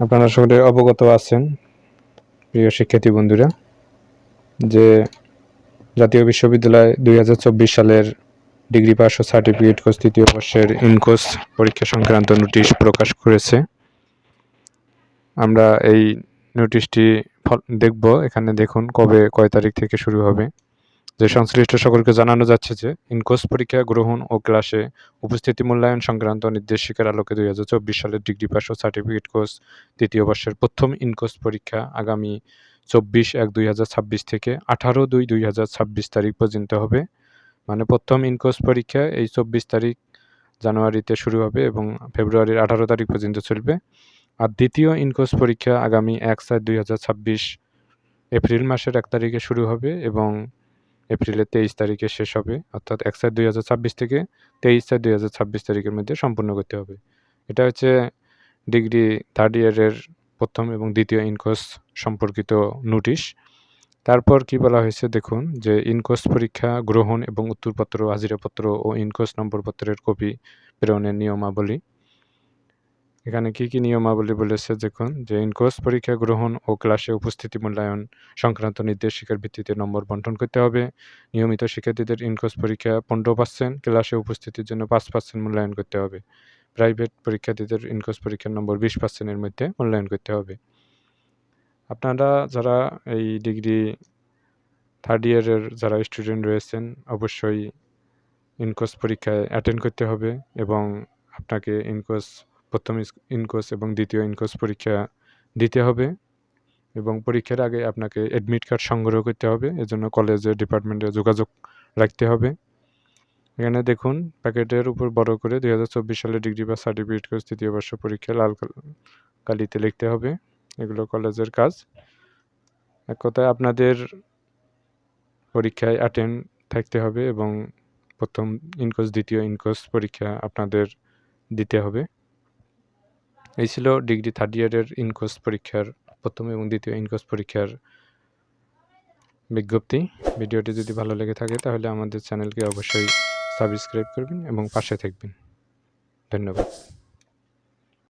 আপনারা সকলে অবগত আছেন, প্রিয় শিক্ষার্থী বন্ধুরা, যে জাতীয় বিশ্ববিদ্যালয় দুই হাজার চব্বিশ সালের ডিগ্রি পাস ও সার্টিফিকেট কোর্স তৃতীয় বর্ষের ইনকোর্স পরীক্ষা সংক্রান্ত নোটিশ প্রকাশ করেছে। আমরা এই নোটিশটি দেখব, এখানে দেখুন কবে, কয় তারিখ থেকে শুরু হবে। যে সংশ্লিষ্ট সকলকে জানানো যাচ্ছে যে ইনকোর্স পরীক্ষা গ্রহণ ও ক্লাসে উপস্থিতি মূল্যায়ন সংক্রান্ত নির্দেশিকার আলোকে দুই হাজার চব্বিশ সালের ডিগ্রি পাস ও সার্টিফিকেট কোর্স তৃতীয় বর্ষের প্রথম ইনকোর্স পরীক্ষা আগামী চব্বিশ এক দুই হাজার ছাব্বিশ থেকে আঠারো দুই দুই হাজার ছাব্বিশ তারিখ পর্যন্ত হবে। মানে প্রথম ইনকোর্স পরীক্ষা এই চব্বিশ তারিখ জানুয়ারিতে শুরু হবে এবং ফেব্রুয়ারির আঠারো তারিখ পর্যন্ত চলবে। আর দ্বিতীয় ইনকোর্স পরীক্ষা আগামী এক চার দুই হাজার ছাব্বিশ এপ্রিল মাসের এক তারিখে শুরু হবে এবং এপ্রিলের তেইশ তারিখে শেষ হবে, অর্থাৎ এক চার দুই হাজার ছাব্বিশ থেকে তেইশ চার দুই হাজার ছাব্বিশ তারিখের মধ্যে সম্পূর্ণ করতে হবে। এটা হচ্ছে ডিগ্রি থার্ড ইয়ারের প্রথম এবং দ্বিতীয় ইনকোর্স সম্পর্কিত নোটিশ তারপর কি বলা হয়েছে দেখুন, যে ইনকোর্স পরীক্ষা, গ্রহণ এবং উত্তরপত্র, হাজিরাপত্র ও ইনকোর্স নম্বরপত্রের কপি প্রেরণের নিয়মাবলী। এখানে কি কি নিয়মাবলী বলেছে? দেখুন, যে ইনকোর্স পরীক্ষা গ্রহণ ও ক্লাসে উপস্থিতি মূল্যায়ন সংক্রান্ত নির্দেশিকার ভিত্তিতে নম্বর বন্টন করতে হবে। নিয়মিত শিক্ষার্থীদের ইনকোর্স পরীক্ষা পনেরো পার্সেন্ট ক্লাসে উপস্থিতির জন্য পাঁচ পার্সেন্ট মূল্যায়ন করতে হবে। প্রাইভেট পরীক্ষার্থীদের ইনকোর্স পরীক্ষার নম্বর বিশ পার্সেন্টের মধ্যে মূল্যায়ন করতে হবে। আপনারা যারা এই ডিগ্রি থার্ড ইয়ারের যারা স্টুডেন্ট রয়েছেন, অবশ্যই ইনকোর্স পরীক্ষায় অ্যাটেন্ড করতে হবে এবং আপনাকে ইনকোর্স প্রথম ইনকোর্স এবং দ্বিতীয় ইনকোর্স পরীক্ষা দিতে হবে এবং পরীক্ষার আগে আপনাকে অ্যাডমিট কার্ড সংগ্রহ করতে হবে। এজন্য কলেজের ডিপার্টমেন্টে যোগাযোগ রাখতে হবে। এখানে দেখুন, প্যাকেটের উপর বড় করে দুই হাজার চব্বিশ সালে ডিগ্রি বা সার্টিফিকেট কোর্স তৃতীয় বর্ষ পরীক্ষা লাল কালিতে লিখতে হবে। এগুলো কলেজের কাজ। এক কথায় আপনাদের পরীক্ষায় অ্যাটেন্ড থাকতে হবে এবং প্রথম ইনকোর্স, দ্বিতীয় ইনকোর্স পরীক্ষা আপনাদের দিতে হবে। এই ছিল ডিগ্রি থার্ড ইয়ারের ইনকোর্স পরীক্ষার প্রথম এবং দ্বিতীয় ইনকোর্স পরীক্ষার বিজ্ঞপ্তি। ভিডিওটি যদি ভালো লেগে থাকে তাহলে আমাদের চ্যানেলকে অবশ্যই সাবস্ক্রাইব করবেন এবং পাশে থাকবেন। ধন্যবাদ।